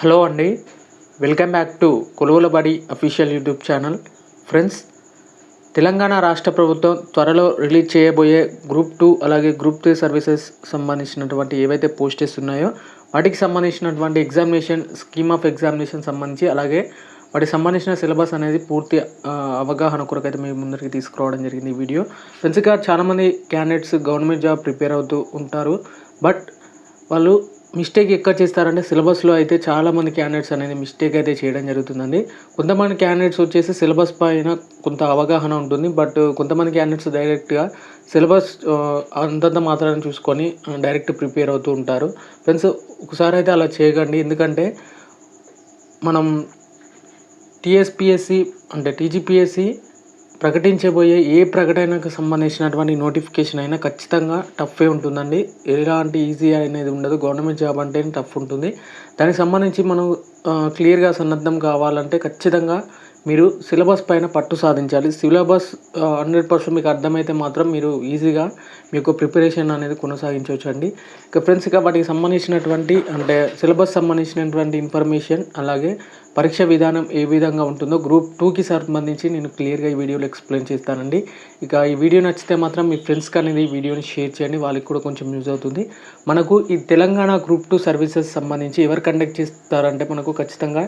Hello అండి. Welcome back to Koluvulabadi official YouTube channel. Friends Telangana రాష్ట్ర ప్రభుత్వం త్వరలో రిలీజ్ చేయబోయే గ్రూప్ టూ అలాగే గ్రూప్ త్రీ సర్వీసెస్ సంబంధించినటువంటి ఏవైతే పోస్టెస్ ఉన్నాయో వాటికి సంబంధించినటువంటి ఎగ్జామినేషన్ స్కీమ్ ఆఫ్ ఎగ్జామినేషన్ సంబంధించి అలాగే వాటికి సంబంధించిన సిలబస్ అనేది పూర్తి అవగాహన కొరకు అయితే మీ ముందరికి తీసుకురావడం జరిగింది ఈ వీడియో. ఫ్రెండ్స్ ఇక చాలామంది క్యాండిడేట్స్ గవర్నమెంట్ జాబ్ ప్రిపేర్ అవుతూ ఉంటారు. బట్ వాళ్ళు మిస్టేక్ ఎక్కడ చేస్తారంటే సిలబస్లో అయితే చాలామంది క్యాండిడేట్స్ అనేది మిస్టేక్ అయితే చేయడం జరుగుతుందండి. కొంతమంది క్యాండిడేట్స్ వచ్చేసి సిలబస్ పైన కొంత అవగాహన ఉంటుంది. బట్ కొంతమంది క్యాండిడేట్స్ డైరెక్ట్గా సిలబస్ అంతంత మాత్రాన్ని చూసుకొని డైరెక్ట్ ప్రిపేర్ అవుతూ ఉంటారు. ఫ్రెండ్స్ ఒకసారి అయితే అలా చేయకండి. ఎందుకంటే మనం టీఎస్పిఎస్సి అంటే టీజీపీఎస్సి ప్రకటించబోయే ఏ ప్రకటనకు సంబంధించినటువంటి నోటిఫికేషన్ అయినా ఖచ్చితంగా టఫే ఉంటుందండి. ఎలాంటి ఈజీ అనేది ఉండదు. గవర్నమెంట్ జాబ్ అంటే టఫ్ ఉంటుంది. దానికి సంబంధించి మనం క్లియర్గా సన్నద్ధం కావాలంటే ఖచ్చితంగా మీరు సిలబస్ పైన పట్టు సాధించాలి. సిలబస్ హండ్రెడ్ పర్సెంట్ మీకు అర్థమైతే మాత్రం మీరు ఈజీగా మీ యొక్క ప్రిపరేషన్ అనేది కొనసాగించవచ్చు అండి ఇక ఫ్రెండ్స్ ఇక వాటికి సంబంధించినటువంటి అంటే సిలబస్ సంబంధించినటువంటి ఇన్ఫర్మేషన్ అలాగే పరీక్ష విధానం ఏ విధంగా ఉంటుందో గ్రూప్ టూకి సంబంధించి నేను క్లియర్గా ఈ వీడియోలో ఎక్స్ప్లెయిన్ చేస్తానండి. ఇక ఈ వీడియో నచ్చితే మాత్రం మీ ఫ్రెండ్స్కి అనేది ఈ వీడియోని షేర్ చేయండి. వాళ్ళకి కూడా కొంచెం యూజ్ అవుతుంది. మనకు ఈ తెలంగాణ గ్రూప్ టూ సర్వీసెస్ సంబంధించి ఎవరు కండక్ట్ చేస్తారంటే మనకు ఖచ్చితంగా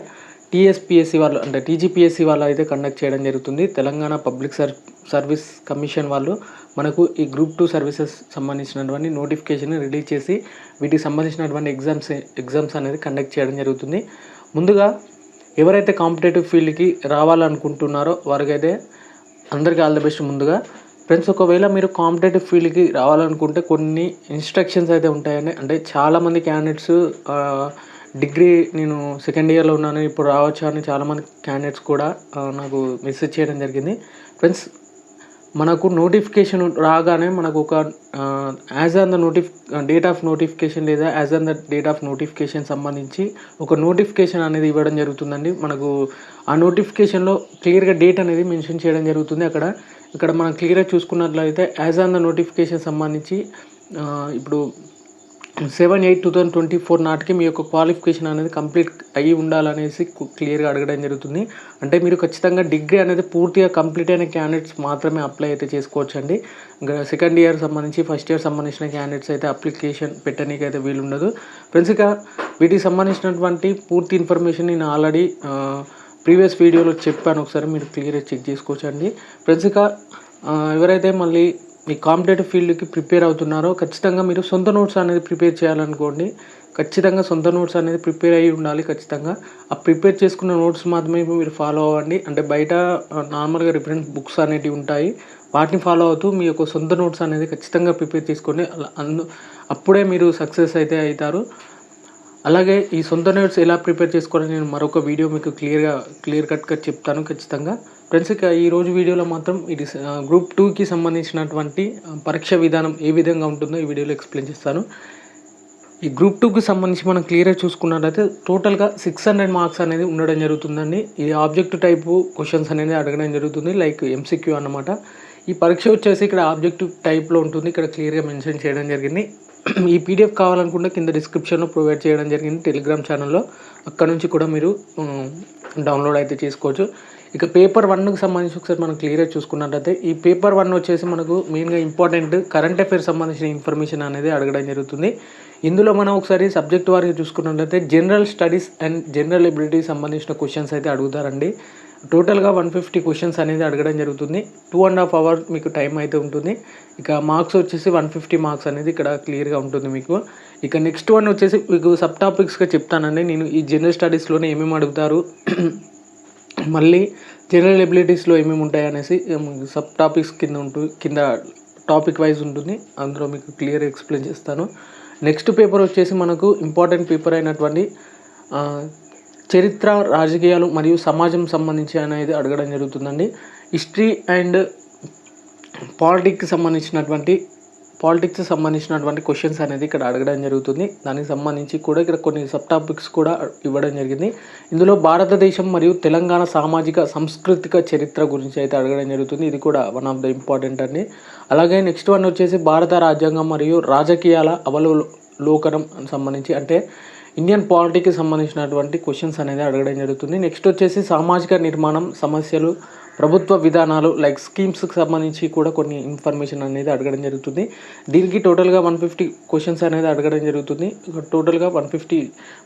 టీఎస్పిఎస్సి వాళ్ళు అంటే టీజీపీఎస్సి వాళ్ళు అయితే కండక్ట్ చేయడం జరుగుతుంది. Telangana public sir service commission వాళ్ళు మనకు ఈ గ్రూప్ టూ సర్వీసెస్ సంబంధించినటువంటి నోటిఫికేషన్ రిలీజ్ చేసి వీటికి సంబంధించినటువంటి ఎగ్జామ్స్ ఎగ్జామ్స్ అనేది కండక్ట్ చేయడం జరుగుతుంది. ముందుగా ఎవరైతే కాంపిటేటివ్ ఫీల్డ్కి రావాలనుకుంటున్నారో వారికైతే అందరికీ ఆల్ ద బెస్ట్ ముందుగా. ఫ్రెండ్స్ ఒకవేళ మీరు కాంపిటేటివ్ ఫీల్డ్కి రావాలనుకుంటే కొన్ని ఇన్స్ట్రక్షన్స్ అయితే ఉంటాయండి అంటే చాలామంది క్యాండిడేట్స్ డిగ్రీ నేను సెకండ్ ఇయర్లో ఉన్నాను. ఇప్పుడు రావచ్చు అని చాలామంది క్యాండిడేట్స్ కూడా నాకు మెసేజ్ చేయడం జరిగింది. ఫ్రెండ్స్ మనకు నోటిఫికేషన్ రాగానే మనకు ఒక as on the notif date of notification లేదా as on the date of notification సంబంధించి ఒక నోటిఫికేషన్ అనేది ఇవ్వడం జరుగుతుందండి. మనకు ఆ నోటిఫికేషన్లో క్లియర్గా డేట్ అనేది మెన్షన్ చేయడం జరుగుతుంది అక్కడ. ఇక్కడ మనం క్లియర్గా చూసుకున్నట్లయితే యాజ్ ఆన్ ద నోటిఫికేషన్ సంబంధించి ఇప్పుడు seven eight two thousand twenty four నాటికి మీ యొక్క క్వాలిఫికేషన్ అనేది కంప్లీట్ అయ్యి ఉండాలనేసి క్లియర్గా అడగడం జరుగుతుంది. అంటే మీరు ఖచ్చితంగా డిగ్రీ అనేది పూర్తిగా కంప్లీట్ అయిన క్యాండిడేట్స్ మాత్రమే అప్లై అయితే చేసుకోవచ్చు అండి సెకండ్ ఇయర్ సంబంధించి ఫస్ట్ ఇయర్ సంబంధించిన క్యాండిడేట్స్ అయితే అప్లికేషన్ పెట్టడానికి అయితే వీలు ఉండదు ఫ్రెండ్స్ ఇక వీటికి సంబంధించినటువంటి పూర్తి ఇన్ఫర్మేషన్ నేను ఆల్రెడీ ప్రీవియస్ వీడియోలో చెప్పాను. ఒకసారి మీరు క్లియర్గా చెక్ చేసుకోవచ్చు అండి ఫ్రెండ్స్ ఇక ఎవరైతే మళ్ళీ మీ కాంపిటేటివ్ ఫీల్డ్కి ప్రిపేర్ అవుతున్నారో ఖచ్చితంగా మీరు సొంత నోట్స్ అనేది ప్రిపేర్ చేయాలనుకోండి. ఖచ్చితంగా సొంత నోట్స్ అనేది ప్రిపేర్ అయ్యి ఉండాలి ఖచ్చితంగా. ఆ ప్రిపేర్ చేసుకున్న నోట్స్ మాత్రమే మీరు ఫాలో అవ్వండి. అంటే బయట నార్మల్గా రిఫరెన్స్ బుక్స్ అనేటివి ఉంటాయి. వాటిని ఫాలో అవుతూ మీ యొక్క సొంత నోట్స్ అనేది ఖచ్చితంగా ప్రిపేర్ చేసుకోండి. అలా అందు అప్పుడే మీరు సక్సెస్ అయితే అవుతారు. అలాగే ఈ సొంత నోట్స్ ఎలా ప్రిపేర్ చేసుకోవాలని నేను మరొక వీడియో మీకు క్లియర్గా క్లియర్ కట్గా చెప్తాను ఖచ్చితంగా. ఫ్రెండ్స్ ఇక ఈ రోజు వీడియోలో మాత్రం ఇది గ్రూప్ టూకి సంబంధించినటువంటి పరీక్ష విధానం ఏ విధంగా ఉంటుందో ఈ వీడియోలో ఎక్స్ప్లెయిన్ చేస్తాను. ఈ గ్రూప్ టూకి సంబంధించి మనం క్లియర్గా చూసుకున్నట్లయితే టోటల్గా సిక్స్ హండ్రెడ్ మార్క్స్ అనేది ఉండడం జరుగుతుందండి. ఇది ఆబ్జెక్ట్ టైపు క్వశ్చన్స్ అనేది అడగడం జరుగుతుంది లైక్ ఎంసీక్యూ అన్నమాట. ఈ పరీక్ష వచ్చేసి ఇక్కడ ఆబ్జెక్టివ్ టైప్లో ఉంటుంది. ఇక్కడ క్లియర్గా మెన్షన్ చేయడం జరిగింది. ఈ పీడిఎఫ్ కావాలనుకుంటే కింద డిస్క్రిప్షన్లో ప్రొవైడ్ చేయడం జరిగింది టెలిగ్రామ్ ఛానల్లో అక్కడ నుంచి కూడా మీరు డౌన్లోడ్ అయితే చేసుకోవచ్చు. ఇక పేపర్ వన్కి సంబంధించి ఒకసారి మనం క్లియర్గా చూసుకున్నట్లయితే ఈ పేపర్ వన్ వచ్చేసి మనకు మెయిన్గా ఇంపార్టెంట్ కరెంట్ అఫైర్స్ సంబంధించిన ఇన్ఫర్మేషన్ అనేది అడగడం జరుగుతుంది. ఇందులో మనం ఒకసారి సబ్జెక్ట్ వారికి చూసుకున్నట్లయితే general studies and general ability సంబంధించిన క్వశ్చన్స్ అయితే అడుగుతారండి. టోటల్గా వన్ ఫిఫ్టీ క్వశ్చన్స్ అనేది అడగడం జరుగుతుంది. టూ అండ్ హాఫ్ అవర్ మీకు టైం అయితే ఉంటుంది. ఇక మార్క్స్ వచ్చేసి వన్ ఫిఫ్టీ మార్క్స్ అనేది ఇక్కడ క్లియర్గా ఉంటుంది మీకు. ఇక నెక్స్ట్ వన్ వచ్చేసి మీకు సబ్ టాపిక్స్గా చెప్తానండి. నేను ఈ జనరల్ స్టడీస్లోనే ఏమేమి అడుగుతారు మళ్ళీ జనరల్ ఎబిలిటీస్లో ఏమేమి ఉంటాయి అనేసి సబ్ టాపిక్స్ కింద ఉంటుంది కింద టాపిక్ వైజ్ ఉంటుంది. అందులో మీకు క్లియర్ ఎక్స్ప్లెయిన్ చేస్తాను. నెక్స్ట్ పేపర్ వచ్చేసి మనకు ఇంపార్టెంట్ పేపర్ అయినటువంటి చరిత్ర రాజకీయాలు మరియు సమాజం సంబంధించి అనేది అడగడం జరుగుతుందండి. హిస్టరీ అండ్ పాలిటిక్కి సంబంధించినటువంటి పాలిటిక్స్ సంబంధించినటువంటి క్వశ్చన్స్ అనేది ఇక్కడ అడగడం జరుగుతుంది. దానికి సంబంధించి కూడా ఇక్కడ కొన్ని సబ్ టాపిక్స్ కూడా ఇవ్వడం జరిగింది. ఇందులో భారతదేశం మరియు తెలంగాణ సామాజిక సాంస్కృతిక చరిత్ర గురించి అయితే అడగడం జరుగుతుంది. ఇది కూడా వన్ ఆఫ్ ద ఇంపార్టెంట్ అండి. అలాగే నెక్స్ట్ వన్ వచ్చేసి భారత రాజ్యాంగం మరియు రాజకీయాల అవలు సంబంధించి అంటే ఇండియన్ పాలిటీకి సంబంధించినటువంటి క్వశ్చన్స్ అనేది అడగడం జరుగుతుంది. నెక్స్ట్ వచ్చేసి సామాజిక నిర్మాణం సమస్యలు ప్రభుత్వ విధానాలు లైక్ స్కీమ్స్కి సంబంధించి కూడా కొన్ని ఇన్ఫర్మేషన్ అనేది అడగడం జరుగుతుంది. దీనికి టోటల్గా వన్ ఫిఫ్టీ క్వశ్చన్స్ అనేది అడగడం జరుగుతుంది. టోటల్గా వన్ ఫిఫ్టీ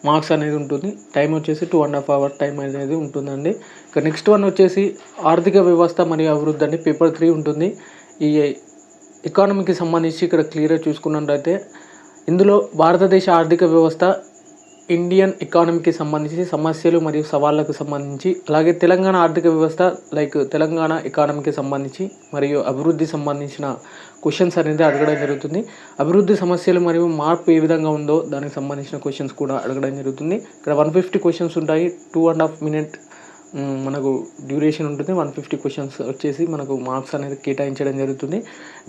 మార్క్స్ అనేది ఉంటుంది. టైం వచ్చేసి two and half hour time అనేది ఉంటుందండి. ఇక నెక్స్ట్ వన్ వచ్చేసి ఆర్థిక వ్యవస్థ మరియు అభివృద్ధి అండి పేపర్ త్రీ ఉంటుంది. ఈ ఎకానమీకి సంబంధించి ఇక్కడ క్లియర్గా చూసుకున్నట్లయితే ఇందులో భారతదేశ ఆర్థిక వ్యవస్థ ఇండియన్ ఎకానమీకి సంబంధించి సమస్యలు మరియు సవాళ్ళకు సంబంధించి అలాగే తెలంగాణ ఆర్థిక వ్యవస్థ లైక్ తెలంగాణ ఎకానమీకి సంబంధించి మరియు అభివృద్ధి సంబంధించిన క్వశ్చన్స్ అనేది అడగడం జరుగుతుంది. అభివృద్ధి సమస్యలు మరియు మార్పు ఏ విధంగా ఉందో దానికి సంబంధించిన క్వశ్చన్స్ కూడా అడగడం జరుగుతుంది. ఇక్కడ వన్ ఫిఫ్టీ క్వశ్చన్స్ ఉంటాయి. టూ అండ్ హాఫ్ మినిట్ మనకు డ్యూరేషన్ ఉంటుంది. వన్ ఫిఫ్టీ క్వశ్చన్స్ వచ్చేసి మనకు మార్క్స్ అనేది కేటాయించడం జరుగుతుంది.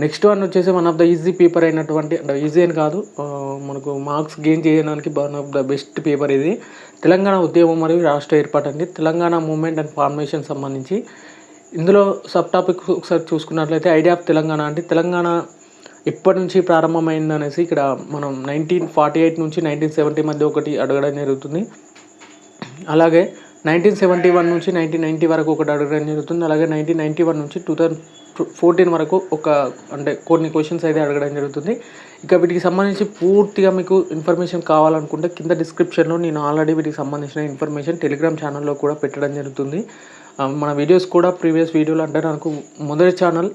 నెక్స్ట్ వన్ వచ్చేసి one of the easy paper అయినటువంటి అంటే ఈజీ అని కాదు మనకు మార్క్స్ గెయిన్ చేయడానికి one of the best paper ఇది. తెలంగాణ ఉద్యమం మరియు రాష్ట్ర ఏర్పాటు అండి తెలంగాణ మూమెంట్ అండ్ ఫార్మేషన్ సంబంధించి ఇందులో సబ్ టాపిక్ ఒకసారి చూసుకున్నట్లయితే ఐడియా ఆఫ్ తెలంగాణ అంటే తెలంగాణ ఎప్పటి నుంచి ప్రారంభమైంది అనేసి ఇక్కడ మనం నైన్టీన్ ఫార్టీ ఎయిట్ నుంచి నైన్టీన్ సెవెంటీ మధ్య ఒకటి అడగడం జరుగుతుంది. అలాగే నైన్టీన్ సెవెంటీ వన్ నుంచి నైన్టీన్ నైంటీ వరకు ఒకటి అడగడం జరుగుతుంది. అలాగే నైన్టీన్ నైన్టీ వన్ నుంచి టూ థౌజండ్ ఫోర్టీన్ వరకు ఒక అంటే కొన్ని క్వశ్చన్స్ అయితే అడగడం జరుగుతుంది. ఇక వీటికి సంబంధించి పూర్తిగా మీకు ఇన్ఫర్మేషన్ కావాలనుకుంటే కింద డిస్క్రిప్షన్లో నేను ఆల్రెడీ వీటికి సంబంధించిన ఇన్ఫర్మేషన్ టెలిగ్రామ్ ఛానల్లో కూడా పెట్టడం జరుగుతుంది. మన వీడియోస్ కూడా ప్రీవియస్ వీడియోలు అంటే నాకు మొదటి ఛానల్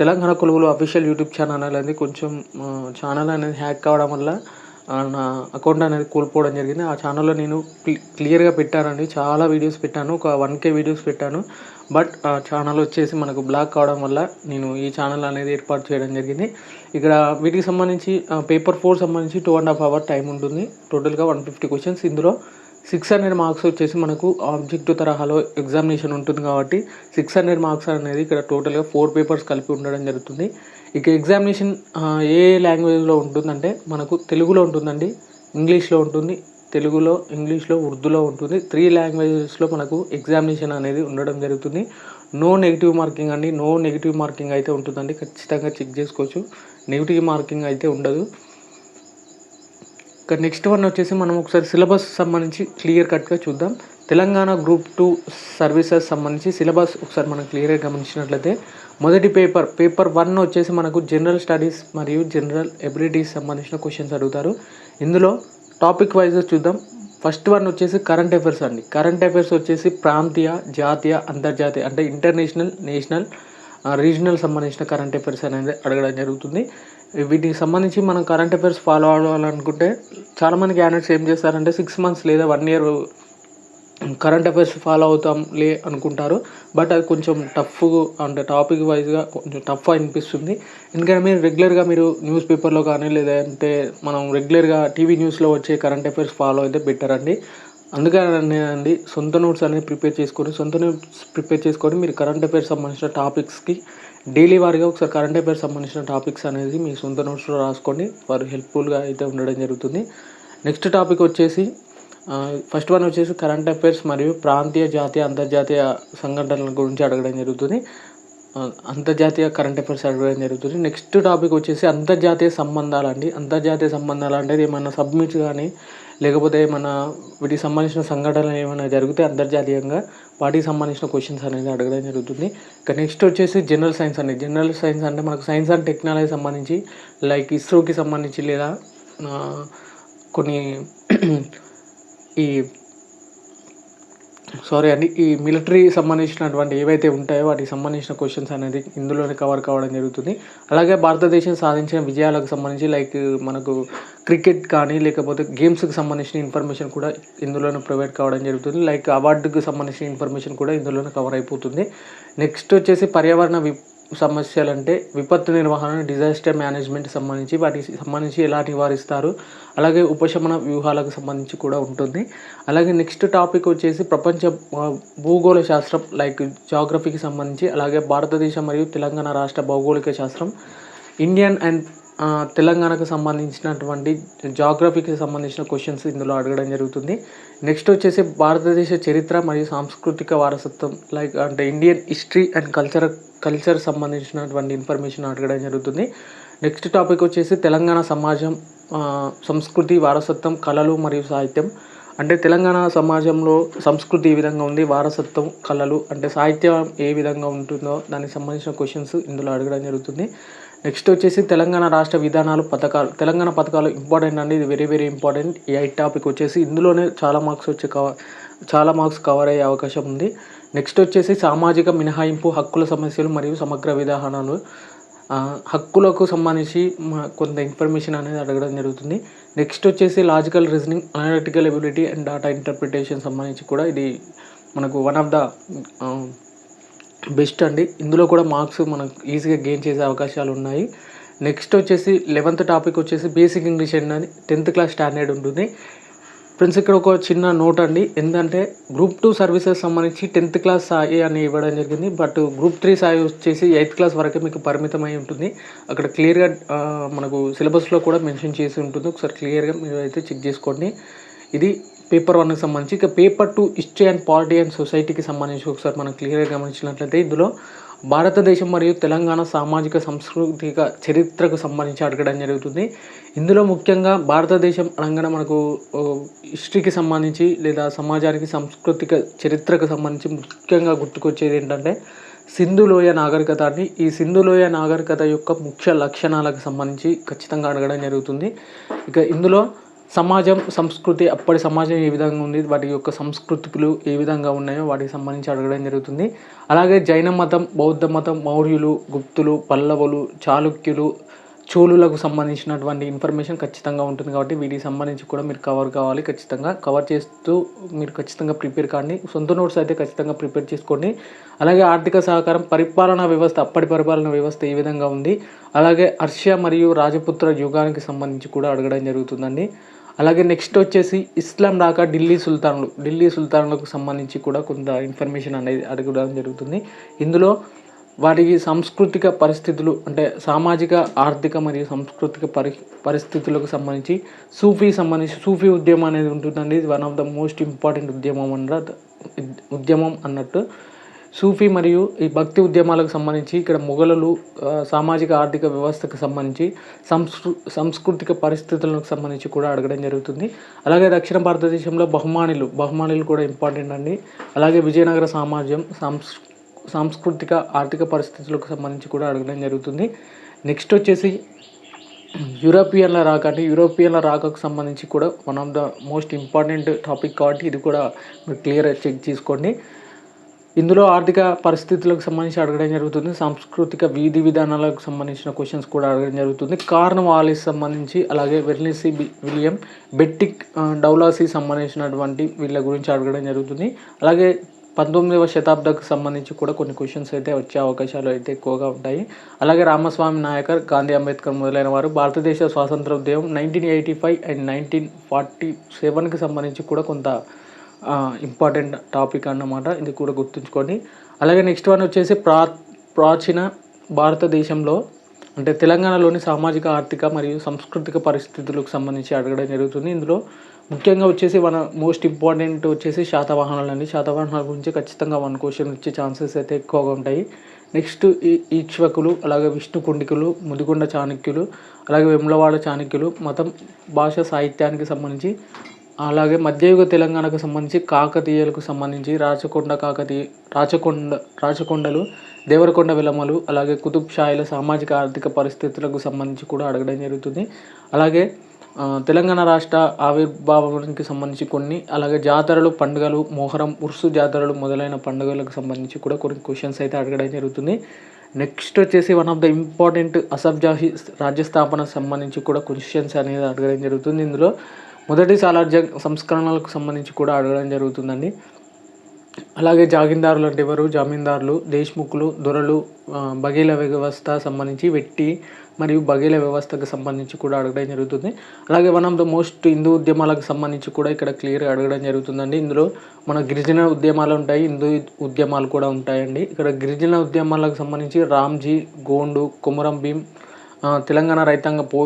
తెలంగాణ కొలువులు అఫీషియల్ యూట్యూబ్ ఛానల్ అనేది కొంచెం ఛానల్ అనేది హ్యాక్ కావడం వల్ల నా అకౌంట్ అనేది కోల్పోవడం జరిగింది. ఆ ఛానల్లో నేను క్లి- క్లియర్గా పెట్టానండి. చాలా వీడియోస్ పెట్టాను. ఒక వన్ కే వీడియోస్ పెట్టాను. బట్ ఆ ఛానల్ వచ్చేసి మనకు బ్లాక్ కావడం వల్ల నేను ఈ ఛానల్ అనేది ఏర్పాటు చేయడం జరిగింది. ఇక్కడ వీటికి సంబంధించి పేపర్ ఫోర్ సంబంధించి two and half hour time ఉంటుంది. టోటల్గా వన్ ఫిఫ్టీ క్వశ్చన్స్ ఇందులో సిక్స్ హండ్రెడ్ మార్క్స్ వచ్చేసి మనకు ఆబ్జెక్టివ్ తరహాలో ఎగ్జామినేషన్ ఉంటుంది కాబట్టి సిక్స్ హండ్రెడ్ మార్క్స్ అనేది ఇక్కడ టోటల్గా ఫోర్ పేపర్స్ కలిపి ఉండడం జరుగుతుంది. ఇక ఎగ్జామినేషన్ ఏ లాంగ్వేజ్లో ఉంటుందంటే మనకు తెలుగులో ఉంటుందండి ఇంగ్లీష్లో ఉంటుంది తెలుగులో ఇంగ్లీష్లో ఉర్దూలో ఉంటుంది. త్రీ లాంగ్వేజెస్లో మనకు ఎగ్జామినేషన్ అనేది ఉండడం జరుగుతుంది. నో నెగిటివ్ మార్కింగ్ అండి నో నెగిటివ్ మార్కింగ్ అయితే ఉంటుందండి. ఖచ్చితంగా చెక్ చేసుకోవచ్చు. నెగిటివ్ మార్కింగ్ అయితే ఉండదు. ఇక నెక్స్ట్ వన్ వచ్చేసి మనం ఒకసారి సిలబస్ సంబంధించి క్లియర్ కట్గా చూద్దాం. తెలంగాణ గ్రూప్ టూ సర్వీసెస్ సంబంధించి సిలబస్ ఒకసారి మనం క్లియర్గా గమనించినట్లయితే మొదటి పేపర్ పేపర్ వన్ వచ్చేసి మనకు జనరల్ స్టడీస్ మరియు జనరల్ ఎబిలిటీస్ సంబంధించిన క్వశ్చన్స్ అడుగుతారు. ఇందులో టాపిక్ వైజ్ చూద్దాం. ఫస్ట్ వన్ వచ్చేసి కరెంట్ అఫైర్స్ అండి. కరెంట్ అఫైర్స్ వచ్చేసి ప్రాంతీయ జాతీయ అంతర్జాతీయ అంటే ఇంటర్నేషనల్ నేషనల్ రీజనల్ సంబంధించిన కరెంట్ అఫైర్స్ అనేది అడగడం జరుగుతుంది. వీటికి సంబంధించి మనం కరెంట్ అఫైర్స్ ఫాలో అవ్వాలనుకుంటే చాలామంది క్యాండిడేట్స్ ఏం చేస్తారంటే సిక్స్ మంత్స్ లేదా one year current affairs follow అవుతాం లే అనుకుంటారు. బట్ అది కొంచెం టఫ్ అంటే టాపిక్ వైజ్గా కొంచెం టఫ్ అనిపిస్తుంది. ఎందుకంటే మీరు రెగ్యులర్గా మీరు న్యూస్ పేపర్లో కానీ లేదంటే మనం రెగ్యులర్గా టీవీ న్యూస్లో వచ్చే కరెంట్ అఫైర్స్ ఫాలో అయితే బెటర్ అండి. అందుకని అండి సొంత నోట్స్ అనేది ప్రిపేర్ చేసుకొని సొంత నోట్స్ ప్రిపేర్ చేసుకొని మీరు కరెంట్ అఫైర్స్ సంబంధించిన టాపిక్స్కి డైలీ వారిగా ఒకసారి కరెంట్ అఫైర్స్ సంబంధించిన టాపిక్స్ అనేది మీ సొంత నోట్స్లో రాసుకోండి వారు హెల్ప్ఫుల్గా అయితే ఉండడం జరుగుతుంది. నెక్స్ట్ టాపిక్ వచ్చేసి ఫస్ట్ వన్ వచ్చేసి కరెంట్ అఫైర్స్ మరియు ప్రాంతీయ జాతీయ అంతర్జాతీయ సంఘటనల గురించి అడగడం జరుగుతుంది. అంతర్జాతీయ కరెంట్ అఫైర్స్ అడగడం జరుగుతుంది. నెక్స్ట్ టాపిక్ వచ్చేసి అంతర్జాతీయ సంబంధాలు అండి. అంతర్జాతీయ సంబంధాలు అంటే ఏమైనా సబ్మిట్స్ కానీ లేకపోతే మన వీటికి సంబంధించిన సంఘటనలు ఏమైనా జరిగితే అంతర్జాతీయంగా వాటికి సంబంధించిన క్వశ్చన్స్ అనేది అడగడం జరుగుతుంది. ఇక నెక్స్ట్ వచ్చేసి జనరల్ సైన్స్ అండి. జనరల్ సైన్స్ అంటే మనకు సైన్స్ అండ్ టెక్నాలజీ సంబంధించి లైక్ ఇస్రోకి సంబంధించి లేదా కొన్ని ఈ సారీ అండి ఈ మిలిటరీ సంబంధించినటువంటి ఏవైతే ఉంటాయో వాటికి సంబంధించిన క్వశ్చన్స్ అనేది ఇందులోనే కవర్ కావడం జరుగుతుంది. అలాగే భారతదేశం సాధించిన విజయాలకు సంబంధించి లైక్ మనకు క్రికెట్ కానీ లేకపోతే గేమ్స్కి సంబంధించిన ఇన్ఫర్మేషన్ కూడా ఇందులోనే ప్రొవైడ్ కావడం జరుగుతుంది. లైక్ అవార్డుకి సంబంధించిన ఇన్ఫర్మేషన్ కూడా ఇందులోనే కవర్ అయిపోతుంది. నెక్స్ట్ వచ్చేసి పర్యావరణ వి సమస్యలు అంటే విపత్తు నిర్వహణ డిజాస్టర్ మేనేజ్మెంట్ సంబంధించి వాటికి సంబంధించి ఎలా నివారిస్తారు అలాగే ఉపశమన వ్యూహాలకు సంబంధించి కూడా ఉంటుంది. అలాగే నెక్స్ట్ టాపిక్ వచ్చేసి ప్రపంచ భూగోళ శాస్త్రం లైక్ జాగ్రఫీకి సంబంధించి అలాగే భారతదేశం మరియు తెలంగాణ రాష్ట్ర భౌగోళిక శాస్త్రం ఇండియన్ అండ్ తెలంగాణకు సంబంధించినటువంటి జాగ్రఫీకి సంబంధించిన క్వశ్చన్స్ ఇందులో అడగడం జరుగుతుంది. నెక్స్ట్ వచ్చేసి భారతదేశ చరిత్ర మరియు సాంస్కృతిక వారసత్వం లైక్ అంటే Indian history and culture culture సంబంధించినటువంటి ఇన్ఫర్మేషన్ అడగడం జరుగుతుంది. నెక్స్ట్ టాపిక్ వచ్చేసి తెలంగాణ సమాజం సంస్కృతి వారసత్వం కళలు మరియు సాహిత్యం. అంటే తెలంగాణ సమాజంలో సంస్కృతి ఏ విధంగా ఉంది వారసత్వం కళలు అంటే సాహిత్యం ఏ విధంగా ఉంటుందో దానికి సంబంధించిన క్వశ్చన్స్ ఇందులో అడగడం జరుగుతుంది. నెక్స్ట్ వచ్చేసి తెలంగాణ రాష్ట్ర విధానాలు పథకాలు. తెలంగాణ పథకాలు ఇంపార్టెంట్ అండి. ఇది వెరీ వెరీ ఇంపార్టెంట్ ఈ ఐ టాపిక్ వచ్చేసి ఇందులోనే చాలా మార్క్స్ వచ్చే కవర్ చాలా మార్క్స్ కవర్ అయ్యే అవకాశం ఉంది. నెక్స్ట్ వచ్చేసి సామాజిక మినహాయింపు హక్కుల సమస్యలు మరియు సమగ్ర విధానాలు. హక్కులకు సంబంధించి కొంత ఇన్ఫర్మేషన్ అనేది అడగడం జరుగుతుంది. నెక్స్ట్ వచ్చేసి logical reasoning analytical ability and data interpretation సంబంధించి కూడా ఇది మనకు వన్ ఆఫ్ ద బెస్ట్ అండి. ఇందులో కూడా మార్క్స్ మనం ఈజీగా గెయిన్ చేసే అవకాశాలు ఉన్నాయి. నెక్స్ట్ వచ్చేసి లెవెంత్ టాపిక్ వచ్చేసి బేసిక్ ఇంగ్లీష్ అండి టెన్త్ క్లాస్ స్టాండర్డ్ ఉంటుంది. ఫ్రెండ్స్ ఇక్కడ ఒక చిన్న నోట్ అండి. ఏంటంటే గ్రూప్ టూ సర్వీసెస్ సంబంధించి టెన్త్ క్లాస్ సాయి అని ఇవ్వడం జరిగింది. బట్ గ్రూప్ త్రీ సాయి వచ్చేసి ఎయిత్ క్లాస్ వరకే మీకు పరిమితమై ఉంటుంది. అక్కడ క్లియర్గా మనకు సిలబస్లో కూడా మెన్షన్ చేసి ఉంటుంది. ఒకసారి క్లియర్గా మీరు అయితే చెక్ చేసుకోండి. ఇది పేపర్ వన్కి సంబంధించి ఇక paper two history and polity and సొసైటీకి సంబంధించి ఒకసారి మనం క్లియర్గా గమనించినట్లయితే ఇందులో భారతదేశం మరియు తెలంగాణ సామాజిక సాంస్కృతిక చరిత్రకు సంబంధించి అడగడం జరుగుతుంది. ఇందులో ముఖ్యంగా భారతదేశం అనగానే మనకు హిస్టరీకి సంబంధించి లేదా సమాజానికి సాంస్కృతిక చరిత్రకు సంబంధించి ముఖ్యంగా గుర్తుకొచ్చేది ఏంటంటే సింధులోయ నాగరికత అని ఈ సింధులోయ నాగరికత యొక్క ముఖ్య లక్షణాలకు సంబంధించి ఖచ్చితంగా అడగడం జరుగుతుంది. ఇక ఇందులో సమాజం సంస్కృతి అప్పటి సమాజం ఏ విధంగా ఉంది వాటి యొక్క సంస్కృతులు ఏ విధంగా ఉన్నాయో వాటికి సంబంధించి అడగడం జరుగుతుంది. అలాగే జైన మతం బౌద్ధ మతం మౌర్యులు గుప్తులు పల్లవులు చాళుక్యులు చోళులకు సంబంధించినటువంటి ఇన్ఫర్మేషన్ ఖచ్చితంగా ఉంటుంది కాబట్టి వీటికి సంబంధించి కూడా మీరు కవర్ కావాలి ఖచ్చితంగా. కవర్ చేస్తూ మీరు ఖచ్చితంగా ప్రిపేర్ కాండి. సొంత నోట్స్ అయితే ఖచ్చితంగా ప్రిపేర్ చేసుకోండి. అలాగే ఆర్థిక సహకారం పరిపాలనా వ్యవస్థ అప్పటి పరిపాలనా వ్యవస్థ ఏ విధంగా ఉంది? అలాగే హర్ష మరియు రాజపుత్ర యుగానికి సంబంధించి కూడా అడగడం జరుగుతుందండి. అలాగే నెక్స్ట్ వచ్చేసి ఇస్లాం రాక ఢిల్లీ సుల్తాన్లు. ఢిల్లీ సుల్తాన్లకు సంబంధించి కూడా కొంత ఇన్ఫర్మేషన్ అనేది అడగడం జరుగుతుంది. ఇందులో వారికి సాంస్కృతిక పరిస్థితులు అంటే సామాజిక ఆర్థిక మరియు సాంస్కృతిక పరి పరిస్థితులకు సంబంధించి సూఫీ సంబంధించి సూఫీ ఉద్యమం అనేది ఉంటుందండి. ఇది one of the most important ఉద్యమం అన్న ఉద్యమం అన్నట్టు సూఫీ మరియు ఈ భక్తి ఉద్యమాలకు సంబంధించి ఇక్కడ మొఘలులు సామాజిక ఆర్థిక వ్యవస్థకు సంబంధించి సంస్కృ సాంస్కృతిక పరిస్థితులకు సంబంధించి కూడా అడగడం జరుగుతుంది. అలాగే దక్షిణ భారతదేశంలో బహుమానులు బహుమానులు కూడా ఇంపార్టెంట్ అండి. అలాగే విజయనగర సామాజ్యం సాంస్ సాంస్కృతిక ఆర్థిక పరిస్థితులకు సంబంధించి కూడా అడగడం జరుగుతుంది. నెక్స్ట్ వచ్చేసి యూరోపియన్ల రాక అంటే యూరోపియన్ల రాకకు సంబంధించి కూడా one of the most important topic కాబట్టి ఇది కూడా మీరు క్లియర్ చెక్ చేసుకోండి. ఇందులో ఆర్థిక పరిస్థితులకు సంబంధించి అడగడం జరుగుతుంది. సాంస్కృతిక వీధి విధానాలకు సంబంధించిన క్వశ్చన్స్ కూడా అడగడం జరుగుతుంది. కార్నవాలిస్ సంబంధించి అలాగే వెర్లిసి బి- విలియం బెట్టిక్ ఆ, డౌలాసి సంబంధించినటువంటి వీళ్ళ గురించి అడగడం జరుగుతుంది. అలాగే పంతొమ్మిదవ శతాబ్దకు సంబంధించి కూడా కొన్ని క్వశ్చన్స్ అయితే వచ్చే అవకాశాలు అయితే ఎక్కువగా ఉంటాయి. అలాగే రామస్వామి నాయకర్ గాంధీ అంబేద్కర్ మొదలైన వారు భారతదేశ స్వాతంత్ర ఉద్యమం nineteen eighty five and nineteen forty సెవెన్కి సంబంధించి కూడా కొంత ఇంపార్టెంట్ టాపిక్ అన్నమాట. ఇది కూడా గుర్తుంచుకోండి. అలాగే నెక్స్ట్ వన్ వచ్చేసి ప్రా ప్రాచీన భారతదేశంలో అంటే తెలంగాణలోని సామాజిక ఆర్థిక మరియు సాంస్కృతిక పరిస్థితులకు సంబంధించి అడగడం జరుగుతుంది. ఇందులో ముఖ్యంగా వచ్చేసి మన మోస్ట్ ఇంపార్టెంట్ వచ్చేసి శాతవాహనాలు అండి. శాతవాహనాల గురించి ఖచ్చితంగా వన్ క్వశ్చన్ ఇచ్చే ఛాన్సెస్ అయితే ఎక్కువగా ఉంటాయి. నెక్స్ట్ ఈ ఈక్ష్వకులు అలాగే విష్ణు కుండికులు ముదిగొండ చాణక్యులు అలాగే వెమ్లవాడ చాణక్యులు మతం భాష సాహిత్యానికి సంబంధించి అలాగే మధ్యయుగ తెలంగాణకు సంబంధించి కాకతీయులకు సంబంధించి రాచకొండ కాకతీయ రాచకొండ రాచకొండలు దేవరకొండ విలమలు అలాగే కుతుబ్ షాయిల సామాజిక ఆర్థిక పరిస్థితులకు సంబంధించి కూడా అడగడం జరుగుతుంది. అలాగే తెలంగాణ రాష్ట్ర ఆవిర్భావానికి సంబంధించి కొన్ని అలాగే జాతరలు పండుగలు మోహరం ఉర్సు జాతరలు మొదలైన పండుగలకు సంబంధించి కూడా కొన్ని క్వశ్చన్స్ అయితే అడగడం జరుగుతుంది. నెక్స్ట్ వచ్చేసి one of the important Asaf Jahi రాజ్యస్థాపన సంబంధించి కూడా క్వశ్చన్స్ అనేది అడగడం జరుగుతుంది ఇందులో. మొదటి సాలార్జ సంస్కరణలకు సంబంధించి కూడా అడగడం జరుగుతుందండి. అలాగే జాగీందారులు అంటే ఎవరు? జమీందారులు దేశ్ముఖులు దొరలు బగీల వ్యవస్థ సంబంధించి వెట్టి మరియు బగీల వ్యవస్థకు సంబంధించి కూడా అడగడం జరుగుతుంది. అలాగే one of the most Hindu ఉద్యమాలకు సంబంధించి కూడా ఇక్కడ క్లియర్గా అడగడం జరుగుతుందండి. ఇందులో మన గిరిజన ఉద్యమాలు ఉంటాయి హిందూ ఉద్యమాలు కూడా ఉంటాయండి. ఇక్కడ గిరిజన ఉద్యమాలకు సంబంధించి రామ్జీ గోండు కుమరం భీమ్ తెలంగాణ రైతాంగ పో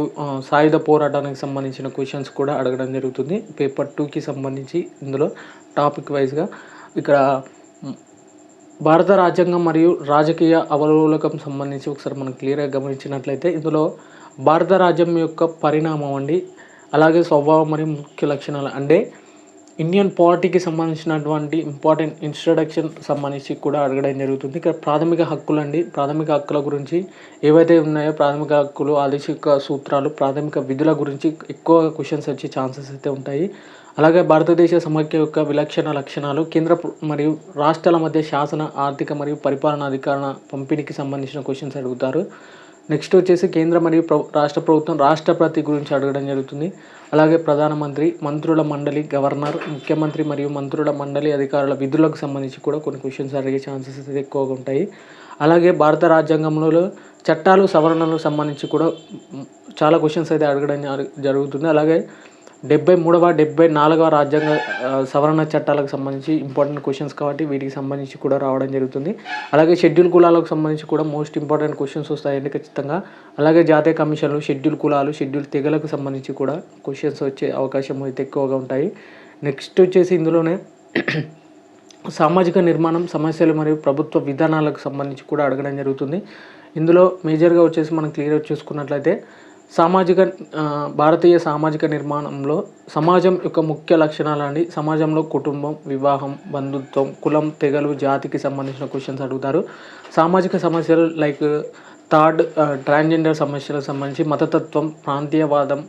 సాయుధ పోరాటానికి సంబంధించిన క్వశ్చన్స్ కూడా అడగడం జరుగుతుంది. పేపర్ టూకి సంబంధించి ఇందులో టాపిక్ వైజ్గా ఇక్కడ భారత రాజ్యాంగం మరియు రాజకీయ అవలోకం సంబంధించి ఒకసారి మనం క్లియర్గా గమనించినట్లయితే ఇందులో భారత రాజ్యం యొక్క పరిణామం అండి. అలాగే స్వభావం మరియు ముఖ్య లక్షణాలు అంటే ఇండియన్ పాలిటీకి సంబంధించినటువంటి ఇంపార్టెంట్ ఇన్స్ట్రడక్షన్ సంబంధించి కూడా అడగడం జరుగుతుంది. ఇక్కడ ప్రాథమిక హక్కులు అండి. ప్రాథమిక హక్కుల గురించి ఏవైతే ఉన్నాయో ప్రాథమిక హక్కులు ఆదేశిక సూత్రాలు ప్రాథమిక విధుల గురించి ఎక్కువ క్వశ్చన్స్ వచ్చే ఛాన్సెస్ అయితే ఉంటాయి. అలాగే భారతదేశ సమైక్య యొక్క విలక్షణ లక్షణాలు కేంద్ర మరియు రాష్ట్రాల మధ్య శాసన ఆర్థిక మరియు పరిపాలన అధికారణ పంపిణీకి సంబంధించిన క్వశ్చన్స్ అడుగుతారు. నెక్స్ట్ వచ్చేసి కేంద్ర మరియు ప్ర రాష్ట్ర ప్రభుత్వం రాష్ట్రపతి గురించి అడగడం జరుగుతుంది. అలాగే ప్రధానమంత్రి మంత్రుల మండలి గవర్నర్ ముఖ్యమంత్రి మరియు మంత్రుల మండలి అధికారుల విధులకు సంబంధించి కూడా కొన్ని క్వశ్చన్స్ అడిగే ఛాన్సెస్ అయితే ఎక్కువగా ఉంటాయి. అలాగే భారత రాజ్యాంగంలో చట్టాలు సవరణలకు సంబంధించి కూడా చాలా క్వశ్చన్స్ అయితే అడగడం జరుగుతుంది. అలాగే డెబ్బై మూడవ డెబ్బై నాలుగవ రాజ్యాంగ సవరణ చట్టాలకు సంబంధించి ఇంపార్టెంట్ క్వశ్చన్స్ కాబట్టి వీటికి సంబంధించి కూడా రావడం జరుగుతుంది. అలాగే షెడ్యూల్ కులాలకు సంబంధించి కూడా మోస్ట్ ఇంపార్టెంట్ క్వశ్చన్స్ వస్తాయండి ఖచ్చితంగా. అలాగే జాతీయ కమిషన్లు షెడ్యూల్ కులాలు షెడ్యూల్ తెగలకు సంబంధించి కూడా క్వశ్చన్స్ వచ్చే అవకాశం అయితే ఎక్కువగా ఉంటాయి. నెక్స్ట్ వచ్చేసి ఇందులోనే సామాజిక నిర్మాణం సమస్యలు మరియు ప్రభుత్వ విధానాలకు సంబంధించి కూడా అడగడం జరుగుతుంది. ఇందులో మేజర్గా వచ్చేసి మనం క్లియర్ చూసుకున్నట్లయితే సామాజిక భారతీయ సామాజిక నిర్మాణంలో సమాజం యొక్క ముఖ్య లక్షణాలు అండి సమాజంలో కుటుంబం వివాహం బంధుత్వం కులం తెగలు జాతికి సంబంధించిన క్వశ్చన్స్ అడుగుతారు. సామాజిక సమస్యలు లైక్ థర్డ్ ట్రాన్స్జెండర్ సమస్యలకు సంబంధించి మతతత్వం ప్రాంతీయవాదం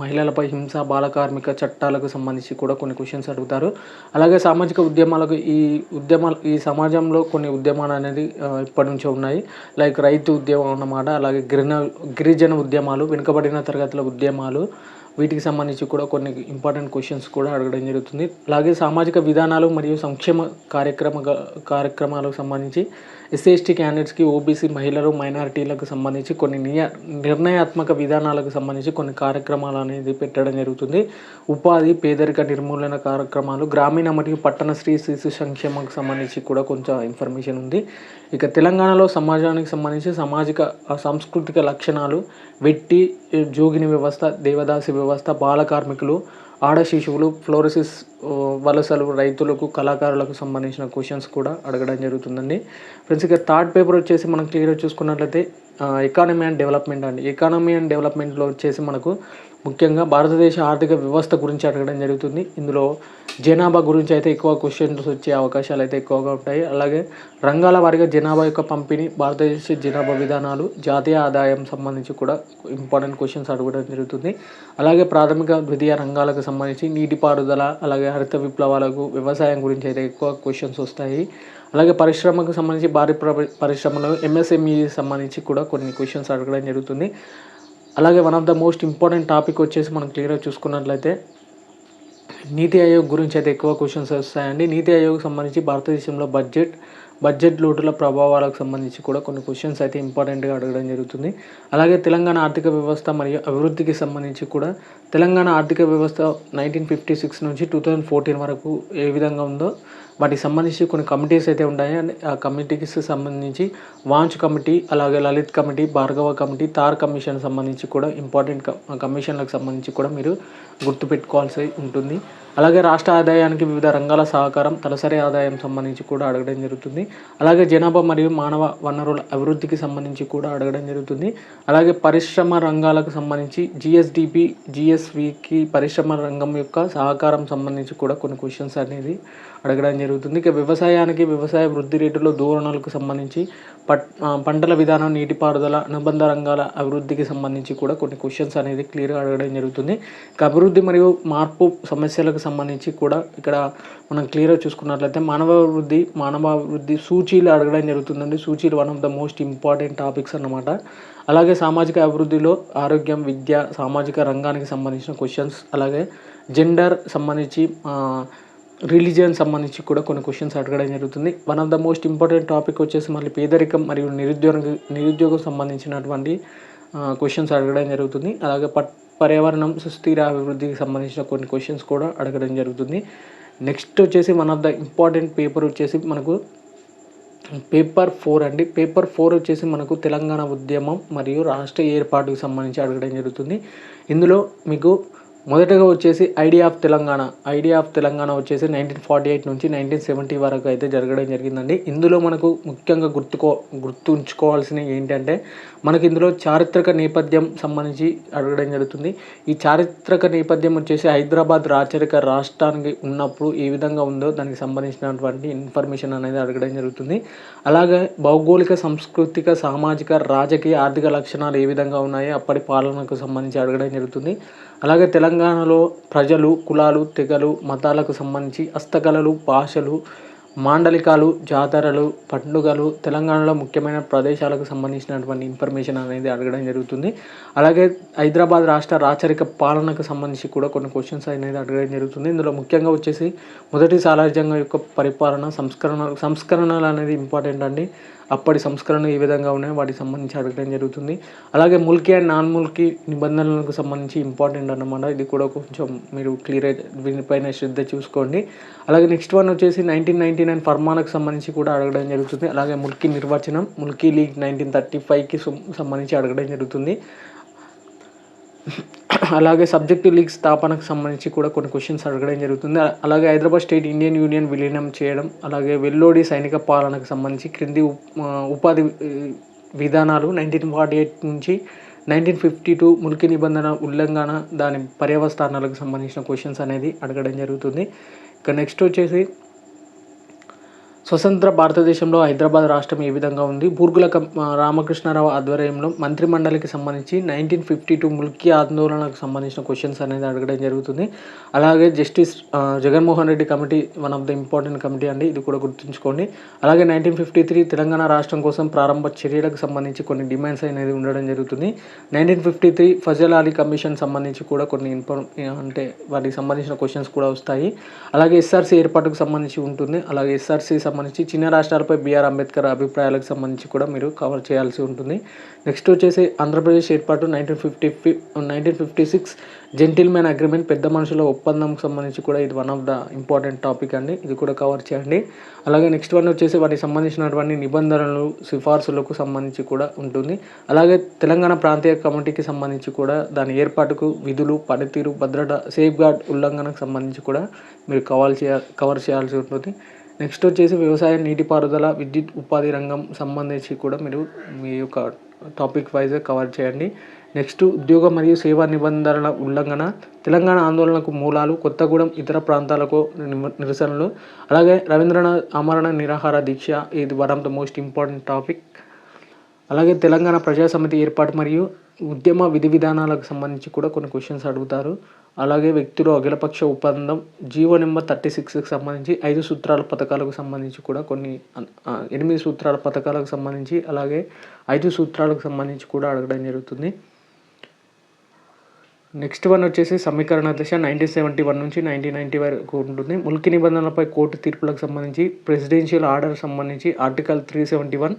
మహిళలపై హింస బాలకార్మిక చట్టాలకు సంబంధించి కూడా కొన్ని క్వశ్చన్స్ అడుగుతారు. అలాగే సామాజిక ఉద్యమాలకు ఈ ఉద్యమాలు ఈ సమాజంలో కొన్ని ఉద్యమాలు అనేది ఇప్పటి నుంచే ఉన్నాయి. లైక్ రైతు ఉద్యమం అన్నమాట అలాగే గిరిన గిరిజన ఉద్యమాలు వెనుకబడిన తరగతుల ఉద్యమాలు వీటికి సంబంధించి కూడా కొన్ని ఇంపార్టెంట్ క్వశ్చన్స్ కూడా అడగడం జరుగుతుంది. అలాగే సామాజిక విధానాలు మరియు సంక్షేమ కార్యక్రమ కార్యక్రమాలకు సంబంధించి ఎస్సీ ఎస్టీ క్యాండిడేట్స్కి ఓబీసీ మహిళలు మైనారిటీలకు సంబంధించి కొన్ని నియ నిర్ణయాత్మక విధానాలకు సంబంధించి కొన్ని కార్యక్రమాలు అనేది పెట్టడం జరుగుతుంది. ఉపాధి పేదరిక నిర్మూలన కార్యక్రమాలు గ్రామీణ మరియు పట్టణ స్త్రీ శిశు సంక్షేమకు సంబంధించి కూడా కొంచెం ఇన్ఫర్మేషన్ ఉంది. ఇక తెలంగాణలో సమాజానికి సంబంధించి సామాజిక సాంస్కృతిక లక్షణాలు వెట్టి జోగిని వ్యవస్థ దేవదాసి వ్యవస్థ బాల కార్మికులు ఆడ శిశువులు ఫ్లోరసిస్ వలసలు రైతులకు కళాకారులకు సంబంధించిన క్వశ్చన్స్ కూడా అడగడం జరుగుతుందండి. ఫ్రెండ్స్ ఇక థర్డ్ పేపర్ వచ్చేసి మనం క్లియర్గా చూసుకున్నట్లయితే ఎకానమీ అండ్ డెవలప్మెంట్ అండి. ఎకానమీ అండ్ డెవలప్మెంట్లో వచ్చేసి మనకు ముఖ్యంగా భారతదేశ ఆర్థిక వ్యవస్థ గురించి అడగడం జరుగుతుంది. ఇందులో జనాభా గురించి అయితే ఎక్కువ క్వశ్చన్స్ వచ్చే అవకాశాలు అయితే ఎక్కువగా ఉంటాయి. అలాగే రంగాల వారీగా జనాభా యొక్క పంపిణీ భారతదేశ జనాభా విధానాలు జాతీయ ఆదాయం సంబంధించి కూడా ఇంపార్టెంట్ క్వశ్చన్స్ అడగడం జరుగుతుంది. అలాగే ప్రాథమిక ద్వితీయ రంగాలకు సంబంధించి నీటిపారుదల అలాగే హరిత విప్లవాలకు వ్యవసాయం గురించి అయితే ఎక్కువ క్వశ్చన్స్ వస్తాయి. అలాగే పరిశ్రమకు సంబంధించి భారీ ప్ర- పరిశ్రమలు ఎంఎస్ఎంఈ సంబంధించి కూడా కొన్ని క్వశ్చన్స్ అడగడం జరుగుతుంది. అలాగే one of the most important topic వచ్చేసి మనం క్లియర్గా చూసుకున్నట్లయితే నీతి ఆయోగ్ గురించి అయితే ఎక్కువ క్వశ్చన్స్ వస్తాయండి. నీతి ఆయోగ్ సంబంధించి భారతదేశంలో బడ్జెట్ బడ్జెట్ లోటుల ప్రభావాలకు సంబంధించి కూడా కొన్ని క్వశ్చన్స్ అయితే ఇంపార్టెంట్గా అడగడం జరుగుతుంది. అలాగే తెలంగాణ ఆర్థిక వ్యవస్థ మరియు అభివృద్ధికి సంబంధించి కూడా తెలంగాణ ఆర్థిక వ్యవస్థ నైన్టీన్ ఫిఫ్టీ సిక్స్ నుంచి టూ థౌజండ్ ఫోర్టీన్ వరకు ఏ విధంగా ఉందో వాటికి సంబంధించి కొన్ని కమిటీస్ అయితే ఉంటాయి ఆ కమిటీకి సంబంధించి వాంచ్ కమిటీ అలాగే లలిత్ కమిటీ భార్గవ కమిటీ తార్ కమిషన్ సంబంధించి కూడా ఇంపార్టెంట్ కమిషన్లకు సంబంధించి కూడా మీరు గుర్తుపెట్టుకోవాల్సి ఉంటుంది. అలాగే రాష్ట్ర ఆదాయానికి వివిధ రంగాల సహకారం తలసరి ఆదాయం సంబంధించి కూడా అడగడం జరుగుతుంది. అలాగే జనాభా మరియు మానవ వనరుల అభివృద్ధికి సంబంధించి కూడా అడగడం జరుగుతుంది. అలాగే పరిశ్రమ రంగాలకు సంబంధించి జిఎస్డిపి జిఎస్వికి పరిశ్రమ రంగం యొక్క సహకారం సంబంధించి కూడా కొన్ని క్వశ్చన్స్ అనేది అడగడం జరుగుతుంది. ఇక వ్యవసాయానికి వ్యవసాయ వృద్ధి రేటులో ధోరణులకు సంబంధించి పట్ పంటల విధానం నీటిపారుదల అనుబంధ రంగాల అభివృద్ధికి సంబంధించి కూడా కొన్ని క్వశ్చన్స్ అనేది క్లియర్గా అడగడం జరుగుతుంది. ఇక అభివృద్ధి మరియు మార్పు సమస్యలకు సంబంధించి కూడా ఇక్కడ మనం క్లియర్గా చూసుకున్నట్లయితే మానవాభివృద్ధి మానవాభివృద్ధి సూచీలు అడగడం జరుగుతుందండి. సూచీలు one of the most important topics అన్నమాట. అలాగే సామాజిక అభివృద్ధిలో ఆరోగ్యం విద్య సామాజిక రంగానికి సంబంధించిన క్వశ్చన్స్ అలాగే జెండర్ సంబంధించి రిలీజియన్ సంబంధించి కూడా కొన్ని క్వశ్చన్స్ అడగడం జరుగుతుంది. One of the most important topic వచ్చేసి మళ్ళీ పేదరికం మరియు నిరుద్యోగ నిరుద్యోగం సంబంధించినటువంటి క్వశ్చన్స్ అడగడం జరుగుతుంది. అలాగే పట్ పర్యావరణం సుస్థిర అభివృద్ధికి సంబంధించిన కొన్ని క్వశ్చన్స్ కూడా అడగడం జరుగుతుంది. నెక్స్ట్ వచ్చేసి one of the important paper వచ్చేసి మనకు పేపర్ ఫోర్ అండి. పేపర్ ఫోర్ వచ్చేసి మనకు తెలంగాణ ఉద్యమం మరియు రాష్ట్ర ఏర్పాటుకు సంబంధించి అడగడం జరుగుతుంది. ఇందులో మీకు మొదటగా వచ్చేసి idea of Telangana. Idea of Telangana వచ్చేసి నైన్టీన్ ఫార్టీ ఎయిట్ నుంచి నైన్టీన్ సెవెంటీ వరకు అయితే జరగడం జరిగిందండి. ఇందులో మనకు ముఖ్యంగా గుర్తుకో గుర్తుంచుకోవాల్సినవి ఏంటంటే మనకి ఇందులో చారిత్రక నేపథ్యం సంబంధించి అడగడం జరుగుతుంది. ఈ చారిత్రక నేపథ్యం వచ్చేసి హైదరాబాద్ రాచరిక రాష్ట్రానికి ఉన్నప్పుడు ఏ విధంగా ఉందో దానికి సంబంధించినటువంటి ఇన్ఫర్మేషన్ అనేది అడగడం జరుగుతుంది. అలాగే భౌగోళిక సాంస్కృతిక సామాజిక రాజకీయ ఆర్థిక లక్షణాలు ఏ విధంగా ఉన్నాయో అప్పటి పాలనకు సంబంధించి అడగడం జరుగుతుంది. అలాగే తెలంగాణలో ప్రజలు కులాలు తెగలు మతాలకు సంబంధించి హస్తకళలు భాషలు మాండలికాలు జాతరలు పండుగలు తెలంగాణలో ముఖ్యమైన ప్రదేశాలకు సంబంధించినటువంటి ఇన్ఫర్మేషన్ అనేది అడగడం జరుగుతుంది. అలాగే హైదరాబాద్ రాష్ట్ర రాచరిక పాలనకు సంబంధించి కూడా కొన్ని క్వశ్చన్స్ అనేది అడగడం జరుగుతుంది. ఇందులో ముఖ్యంగా వచ్చేసి మొదటి సాలార్జంగం యొక్క పరిపాలన సంస్కరణ సంస్కరణలు అనేది ఇంపార్టెంట్ అండి. అప్పటి సంస్కరణలు ఏ విధంగా ఉన్నాయో వాటికి సంబంధించి అడగడం జరుగుతుంది. అలాగే ముల్కీ అండ్ నాన్ ముల్కీ నిబంధనలకు సంబంధించి ఇంపార్టెంట్ అన్నమాట. ఇది కూడా కొంచెం మీరు క్లియర్ దీనిపైన శ్రద్ధ చూసుకోండి. అలాగే నెక్స్ట్ వన్ వచ్చేసి నైన్టీన్ నైన్టీ నైన్ ఫర్మాలకు సంబంధించి కూడా అడగడం జరుగుతుంది. అలాగే ముల్కీ నిర్వచనం ముల్కీ లీగ్ నైన్టీన్ థర్టీ ఫైవ్కి సంబంధించి అడగడం జరుగుతుంది. అలాగే సబ్జెక్టు లీగ్ స్థాపనకు సంబంధించి కూడా కొన్ని క్వశ్చన్స్ అడగడం జరుగుతుంది. అలాగే హైదరాబాద్ స్టేట్ ఇండియన్ యూనియన్ విలీనం చేయడం అలాగే వెల్లోడి సైనిక పాలనకు సంబంధించి క్రింది ఉపాధి విధానాలు నైన్టీన్ ఫార్టీ ఎయిట్ నుంచి నైన్టీన్ ఫిఫ్టీ టూ ముల్కీ నిబంధన ఉల్లంఘన దాని పర్యవస్థానాలకు సంబంధించిన క్వశ్చన్స్ అనేది అడగడం జరుగుతుంది. ఇక నెక్స్ట్ వచ్చేసి స్వతంత్ర భారతదేశంలో హైదరాబాద్ రాష్ట్రం ఏ విధంగా ఉంది? బూర్గుల రామకృష్ణారావు ఆధ్వర్యంలో మంత్రిమండలికి సంబంధించి నైన్టీన్ ఫిఫ్టీ టూ ముల్కీ ఆందోళనకు సంబంధించిన క్వశ్చన్స్ అనేది అడగడం జరుగుతుంది. అలాగే justice Jaganmohan Reddy committee one of the important committee అండి. ఇది కూడా గుర్తుంచుకోండి. అలాగే నైన్టీన్ ఫిఫ్టీ త్రీ తెలంగాణ రాష్ట్రం కోసం ప్రారంభ చర్యలకు సంబంధించి కొన్ని డిమాండ్స్ అనేది ఉండడం జరుగుతుంది. Nineteen fifty three Fazal Ali commission సంబంధించి కూడా కొన్ని ఇన్ఫర్ అంటే వాటికి సంబంధించిన క్వశ్చన్స్ కూడా వస్తాయి. అలాగే ఎస్ఆర్సీ ఏర్పాటుకు సంబంధించి ఉంటుంది. అలాగే ఎస్ఆర్సీ సంబంధించి చిన్న రాష్ట్రాలపై బీఆర్ అంబేద్కర్ అభిప్రాయాలకు సంబంధించి కూడా మీరు కవర్ చేయాల్సి ఉంటుంది. నెక్స్ట్ వచ్చేసి ఆంధ్రప్రదేశ్ ఏర్పాటు నైన్టీన్ ఫిఫ్టీ ఫి nineteen fifty six gentlemen agreement పెద్ద మనుషుల ఒప్పందంకి సంబంధించి కూడా ఇది one of the important topic అండి. ఇది కూడా కవర్ చేయండి. అలాగే నెక్స్ట్ వన్ వచ్చేసి వాటికి సంబంధించినటువంటి నిబంధనలు సిఫార్సులకు సంబంధించి కూడా ఉంటుంది. అలాగే తెలంగాణ ప్రాంతీయ కమిటీకి సంబంధించి కూడా దాని ఏర్పాటుకు విధులు పనితీరు భద్రత సేఫ్ గార్డ్ ఉల్లంఘనకు సంబంధించి కూడా మీరు కవర్ చేయ కవర్ చేయాల్సి ఉంటుంది. నెక్స్ట్ వచ్చేసి వ్యవసాయ నీటిపారుదల విద్యుత్ ఉపాధి రంగం సంబంధించి కూడా మీరు మీ యొక్క టాపిక్ వైజ్ కవర్ చేయండి. నెక్స్ట్ ఉద్యోగ మరియు సేవా నిబంధనల ఉల్లంఘన తెలంగాణ ఆందోళనకు మూలాలు కొత్తగూడెం ఇతర ప్రాంతాలకు నిరసనలు. అలాగే రవీంద్రనాథ్ అమరణ నిరాహార దీక్ష ఇది one of the most important topic అలాగే తెలంగాణ ప్రజా సమితి ఏర్పాటు మరియు ఉద్యమ విధి విధానాలకు సంబంధించి కూడా కొన్ని క్వశ్చన్స్ అడుగుతారు. అలాగే వ్యక్తులు అఖిలపక్ష ఒప్పందం జీవో నెంబర్ థర్టీ సిక్స్కి సంబంధించి ఐదు సూత్రాల పథకాలకు సంబంధించి కూడా కొన్ని ఎనిమిది సూత్రాల పథకాలకు సంబంధించి అలాగే ఐదు సూత్రాలకు సంబంధించి కూడా అడగడం జరుగుతుంది. నెక్స్ట్ వన్ వచ్చేసి సమీకరణ దశ నైన్టీన్ సెవెంటీ వన్ నుంచి నైన్టీన్ నైన్టీ వరకు ఉంటుంది. ముల్కి నిబంధనలపై కోర్టు తీర్పులకు సంబంధించి ప్రెసిడెన్షియల్ ఆర్డర్ సంబంధించి article three seventy one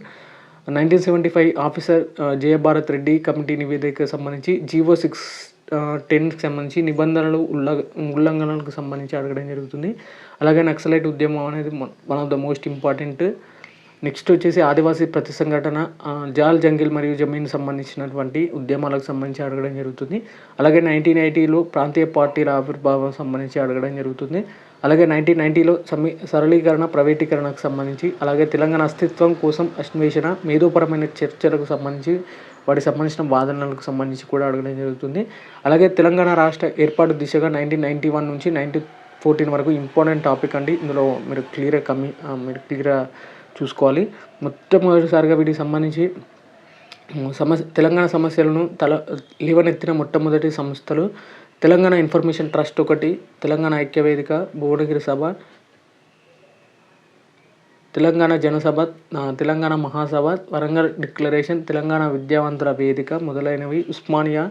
nineteen seventy five officer Jayabharat Reddy committee నివేదికకు సంబంధించి జీవో సిక్స్ టెన్కి సంబంధించి నిబంధనలు ఉల్ల ఉల్లంఘనలకు సంబంధించి అడగడం జరుగుతుంది. అలాగే నక్సలైట్ ఉద్యమం అనేది one of the most important next వచ్చేసి ఆదివాసీ ప్రతి సంఘటన జాల్ జంగిల్ మరియు జమీన్ సంబంధించినటువంటి ఉద్యమాలకు సంబంధించి అడగడం జరుగుతుంది. అలాగే నైన్టీన్ ఎయిటీలో ప్రాంతీయ పార్టీల ఆవిర్భావం సంబంధించి అడగడం జరుగుతుంది. అలాగే నైన్టీన్ నైన్టీలో సమీ సరళీకరణ ప్రైవేటీకరణకు సంబంధించి అలాగే తెలంగాణ అస్తిత్వం కోసం అన్వేషణ మేధోపరమైన చర్చలకు సంబంధించి వాటికి సంబంధించిన వాదనలకు సంబంధించి కూడా అడగడం జరుగుతుంది. అలాగే తెలంగాణ రాష్ట్ర ఏర్పాటు దిశగా నైన్టీన్ నైన్టీ వన్ నుంచి నైన్టీన్ ఫోర్టీన్ వరకు ఇంపార్టెంట్ టాపిక్ అండి. ఇందులో మీరు క్లియర్గా కమ్యూ మీరు క్లియర్గా చూసుకోవాలి. మొట్టమొదటిసారిగా వీటికి సంబంధించి సమస్య తెలంగాణ సమస్యలను తల లేవనెత్తిన మొట్టమొదటి సంస్థలు తెలంగాణ ఇన్ఫర్మేషన్ ట్రస్ట్ ఒకటి తెలంగాణ ఐక్యవేదిక భువనగిరి సభ తెలంగాణ జనసభ తెలంగాణ మహాసభ వరంగల్ డిక్లరేషన్ తెలంగాణ విద్యావంతుల వేదిక మొదలైనవి ఉస్మానియా